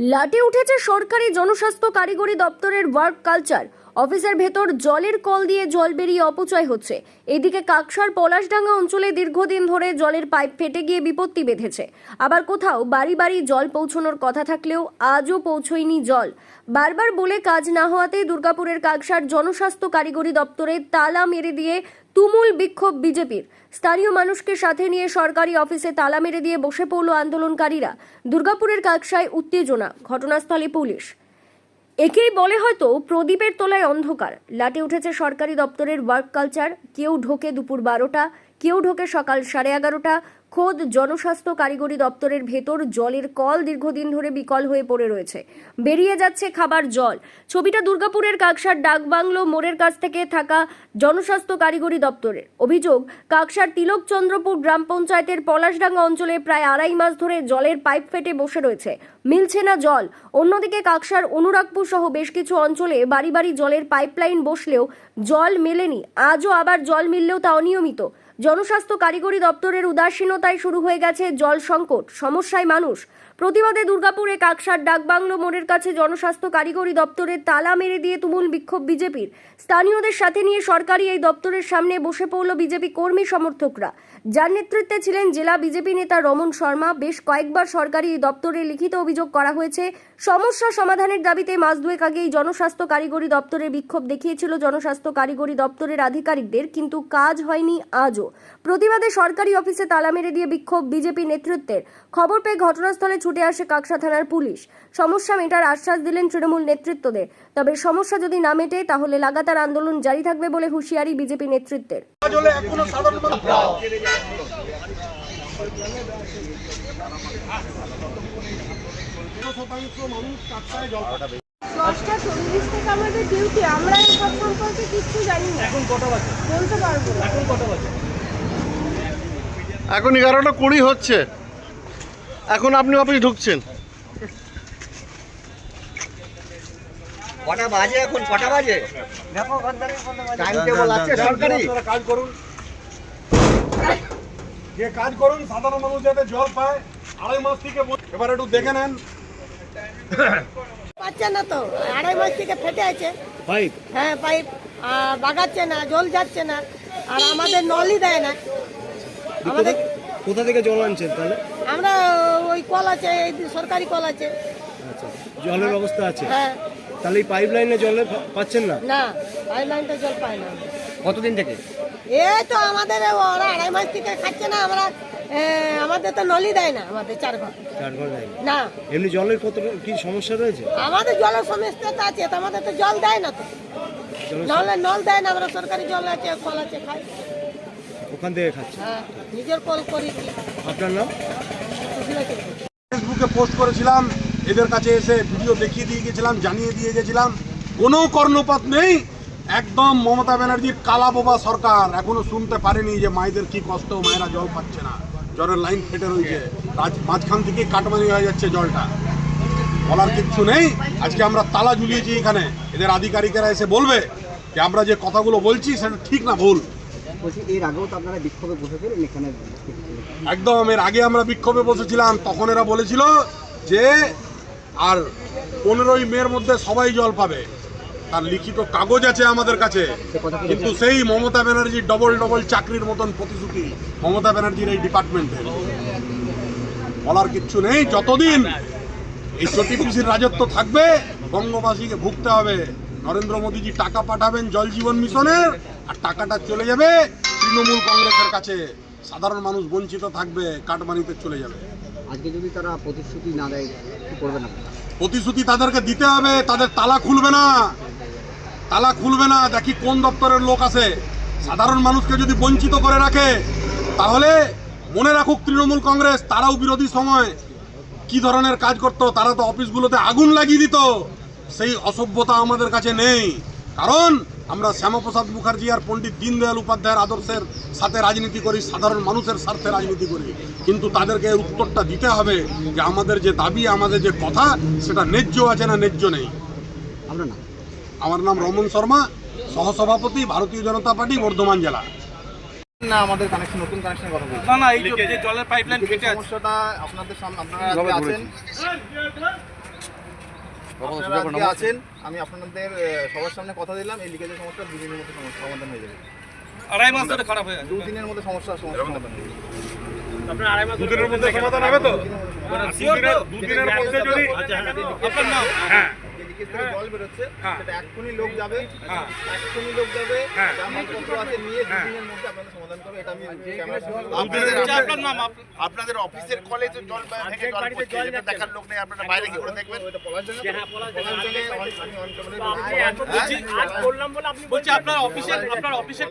লাটে উঠেছে সরকারি জনস্বাস্থ্য কারিগরি দপ্তরের ওয়ার্ক কালচার অফিসের ভেতর জলের কল দিয়ে জল বেরিয়ে অপচয় হচ্ছে। এদিকে কাকসার পলাশডাঙ্গা অঞ্চলে দীর্ঘদিন ধরে জলের পাইপ ফেটে গিয়ে বিপত্তি বেঁধেছে। আবার কোথাও বাড়ি বাড়ি জল পৌঁছানোর কথা থাকলেও আজও পৌঁছয়নি জল। বারবার বলে কাজ না হওয়াতে দুর্গাপুরের কাকসার জনস্বাস্থ্য কারিগরি দপ্তরে তালা মেরে দিয়ে তুমুল বিক্ষোভ বিজেপির। স্থানীয় মানুষকে সাথে নিয়ে সরকারি অফিসে তালা মেরে দিয়ে বসে পড়ল আন্দোলনকারীরা। দুর্গাপুরের কাকসায় উত্তেজনা, ঘটনাস্থলে পুলিশ। একেই বলে হয়তো প্রদীপের তোলায় অন্ধকার। লাটে উঠেছে সরকারি দপ্তরের ওয়ার্ক কালচার কেউ ঢোকে দুপুর বারোটা, কেউ ঢোকে সকাল সাড়ে এগারোটা খোদ জনস্বাস্থ্য কারিগরি দপ্তরের ভেতর জলের কল দীর্ঘদিন ধরে বিকল হয়ে পড়ে রয়েছে। বেরিয়ে যাচ্ছে খাবার জল। ছবিটা দুর্গাপুরের কাকসার ডাকবাংলো মোড়ের কাছ থেকে থাকা জনস্বাস্থ্য কারিগরি দপ্তরের। অভিযোগ, কাকসার তিলকচন্দ্রপুর গ্রাম পঞ্চায়েতের পলাশডাঙ্গা অঞ্চলে প্রায় আড়াই মাস ধরে জলের পাইপ ফেটে বসে রয়েছে। মিলছে না জল। অন্যদিকে কাকসার অনুরাগপুর সহ বেশ কিছু অঞ্চলে বাড়ি বাড়ি জলের পাইপলাইন বসলেও জল মেলেনি। আজও আবার জল মিললেও তা অনিয়মিত। জনস্বাস্থ্য কারিগরি দপ্তরের উদাসীনতায় শুরু হয়ে গেছে জল সংকট। সমস্যায় মানুষ প্রতিবাদে দুর্গাপুরে কাকসার ডাকবাংলো মোড়ের কাছে জনস্বাস্থ্য কারিগরি দপ্তরের তালা মেরে দিয়ে তুমুল বিক্ষোভ বিজেপির। স্থানীয়দের সাথে নিয়ে সরকারি এই দপ্তরের সামনে বসে পড়ল বিজেপি কর্মী সমর্থকরা। যার নেতৃত্বে ছিলেন জেলা বিজেপি নেতা রমন শর্মা। বেশ কয়েকবার সরকারি এই দপ্তরে লিখিত অভিযোগ করা হয়েছে, সমস্যা সমাধানের দাবিতে মাস দুয়েক আগেই জনস্বাস্থ্য কারিগরি দপ্তরে বিক্ষোভ দেখিয়েছিল জনস্বাস্থ্য কারিগরি দপ্তরের আধিকারিকদের, কিন্তু কাজ হয়নি আজও। প্রতিবাদে সরকারি অফিসে তালা মেরে দিয়ে বিক্ষোভ বিজেপি নেতৃত্বের। খবর পেয়ে ঘটনাস্থলে ছুটে আসে কাকসা থানার পুলিশ। সমস্যা মেটার আশ্বাস দিলেন তৃণমূল নেতৃত্বদের। তবে সমস্যা যদি না মেটে তাহলে লাগাতার আন্দোলন জারি থাকবে বলে হুঁশিয়ারি বিজেপি নেতৃত্বের। জলে এখনও সাধারণ মানুষ শতাংশ মানুষ কাকসায় জল পাঠাবে দশটা চল্লিশ থেকে আমাদের ডিউটি আমরা এই সব সম্পর্কে কিচ্ছু জানি না। এখন কটা বাজে? বলতে পারব এখন কটা বাজে? এখন এগারোটা কুড়ি হচ্ছে। এখন আপনি অফিস ঢুকছেন। কটা বাজে এখন? কটা বাজে? টাইম টেবল আছে সরকারি? কাজ করুন। যে কাজ করুন সাধারণ মানুষ যাতে জল পায় আড়াই মাস থেকে বল- এবার একটু দেখে নেন। পাচ্ছে না তো। আড়াই মাস থেকে ফেটে আছে। পাইপ হ্যাঁ পাইপ আর বাগাচ্ছে না জল যাচ্ছে না। আর আমাদের নলই দেয় না। আমাদের কোথা থেকে জল আনছেন তাহলে? আমরা ওই কল আছে এই সরকারি কল আছে। আচ্ছা জলের অবস্থা আছে? হ্যাঁ। তাহলে এই পাইপ লাইনে জলে পাচ্ছেন না? না পাইপ লাইনটা জল পায় না। কতদিন থেকে? এই তো আমাদের ওরা আড়াই মাস থেকে খাচ্ছে না আমরা আমাদের তো নলই দেয় না আমাদের চার ঘর। চার ঘর লাইন না? এমনি জলের কত কি সমস্যা রয়েছে? আমাদের জলের সমস্যা তো আছে তো আমাদের তো জল দেয় না তো। নলে নল দেয় না আমরা সরকারি জল আছে কল আছে খাই। ওখান থেকে খাচ্ছে? হ্যাঁ নিজের কল করি। আপনার নাম। ফেসবুকে পোস্ট করেছিলাম, এদের কাছে এসে ভিডিও দেখিয়ে দিয়ে গেছিলাম, জানিয়ে দিয়ে গেছিলাম। কোনো কর্ণপাত নেই। একদম মমতা ব্যানার্জির কালা বোবা সরকার। এখনও শুনতে পারেনি যে মায়েদের কি কষ্ট, মায়েরা জল পাচ্ছে না। জলের লাইন ফেটে রয়েছে। মাঝখান থেকে কাটমানি হয়ে যাচ্ছে জলটা। বলার কিচ্ছু নেই। আজকে আমরা তালা ঝুলিয়েছি এখানে। এদের আধিকারিকেরা এসে বলবে যে আমরা যে কথাগুলো বলছি, সেটা ঠিক না ভুল। বলছি, এর আগেও তো আপনারা বিক্ষোভে বসেছিলেন, এখানে একদম এর আগে আমরা বিক্ষোভে বসেছিলাম তখন এরা বলেছিল যে আর পনেরোই মের মধ্যে সবাই জল পাবে। তার লিখিত কাগজ আছে আমাদের কাছে কিন্তু সেই মমতা ব্যানার্জির ডবল ডবল চাকরির মতন প্রতিশ্রুতি মমতা ব্যানার্জির এই ডিপার্টমেন্টে বলার কিচ্ছু নেই যতদিন এই চটিপিসির রাজত্ব থাকবে বঙ্গবাসীকে ভুগতে হবে। নরেন্দ্র মোদীজি টাকা পাঠাবেন জল জীবন মিশনের আর টাকাটা চলে যাবে তৃণমূল কংগ্রেসের কাছে সাধারণ মানুষ বঞ্চিত থাকবে কাটমানিতে চলে যাবে। আজকে যদি তারা প্রতিশ্রুতি না দেয় কি করবেন আপনারা? প্রতিশ্রুতি তাদেরকে দিতে হবে তাদের তালা খুলবে না। তালা খুলবে না দেখি কোন দপ্তরের লোক আছে। সাধারণ মানুষকে যদি বঞ্চিত করে রাখে তাহলে মনে রাখুক তৃণমূল কংগ্রেস তারাও বিরোধী সময়। কি ধরনের কাজ করতো তারা তো অফিসগুলোতে আগুন লাগিয়ে দিত। সেই অসভ্যতা আমাদের কাছে নেই। কারণ আমরা শ্যামাপ্রসাদ মুখার্জি আর পণ্ডিত দীনদয়াল উপাধ্যায়ের আদর্শের সাথে রাজনীতি করি সাধারণ মানুষের স্বার্থে রাজনীতি করি। কিন্তু তাদেরকে এর উত্তরটা দিতে হবে যে আমাদের যে দাবি আমাদের যে কথা সেটা ন্যায্য আছে না ন্যায্য নেই। আপনার আমার নাম রমন শর্মা সহসভাপতি ভারতীয় জনতা পার্টি বর্ধমান জেলা। না আমাদের কানেকশন নতুন কানেকশন কথা বলছি। না না এই যে জলের পাইপলাইন ফেটে আছে। সমস্যাটা আপনাদের সামনে আপনারা আছেন? আপনারা আছেন আমি আপনাদের সবার সামনে কথা দিলাম এই লিকেজের সমস্যা দুদিনের মধ্যে সমস্যা সমাধান হয়ে যাবে। আড়াই মাস ধরে খারাপ হয়ে আছে। দুদিনের মধ্যে সমস্যা সমস্যা সমাধান হয়ে যাবে। দুদিনের মধ্যে সমাধান হবে তো? তো? দুদিনের মধ্যে যদি আপনার নাম? হ্যাঁ। যে থেকে জল বেরোচ্ছে হ্যাঁ। সেটা এক্ষুনি লোক যাবে হ্যাঁ। এক্ষুনি লোক যাবে হ্যাঁ। আছে নিয়ে দুদিনের মধ্যে আপনাদের সমাধান করবে এটা আমি ক্যামেরার সামনে আচ্ছা, আপনার নাম আপনাদের অফিসের কলে জল থেকে জল পড়ছে এটা দেখার লোক নেই আপনারা বাইরে কি করে দেখবেন। এটা আমি অন ক্যামেরায় বলছি বলছি আপনার অফিসের আপনার অফিসের